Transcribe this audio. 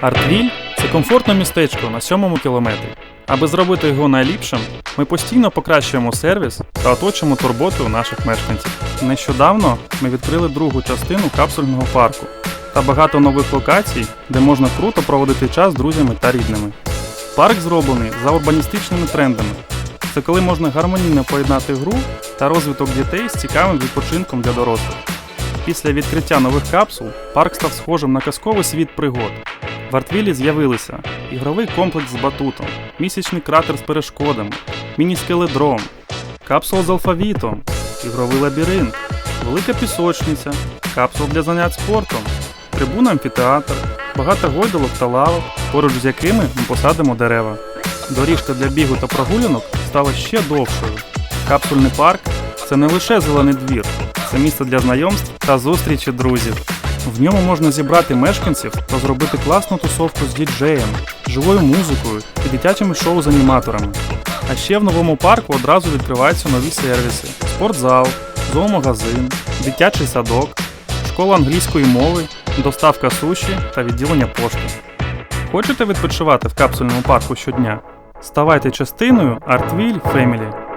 Артвіль це комфортне містечко на сьомому кілометрі. Аби зробити його найліпшим, ми постійно покращуємо сервіс та оточуємо турботою наших мешканців. Нещодавно ми відкрили другу частину капсульного парку та багато нових локацій, де можна круто проводити час з друзями та рідними. Парк зроблений за урбаністичними трендами. Це коли можна гармонійно поєднати гру та розвиток дітей з цікавим відпочинком для дорослих. Після відкриття нових капсул парк став схожим на казковий світ пригод. В Артвілі з'явилися ігровий комплекс з батутом, місячний кратер з перешкодами, міні-скеледром, капсула з алфавітом, ігровий лабіринт, велика пісочниця, капсула для занять спортом, трибуна амфітеатр, багато гойдалок та лавок, поруч з якими ми посадимо дерева. Доріжка для бігу та прогулянок стала ще довшою. Капсульний парк це не лише зелений двір, це місце для знайомств та зустрічі друзів. В ньому можна зібрати мешканців та зробити класну тусовку з діджеєм, живою музикою і дитячими шоу з аніматорами. А ще в новому парку одразу відкриваються нові сервіси: спортзал, зоомагазин, дитячий садок, школа англійської мови, доставка суші та відділення пошти. Хочете відпочивати в капсульному парку щодня? Ставайте частиною Artville Family.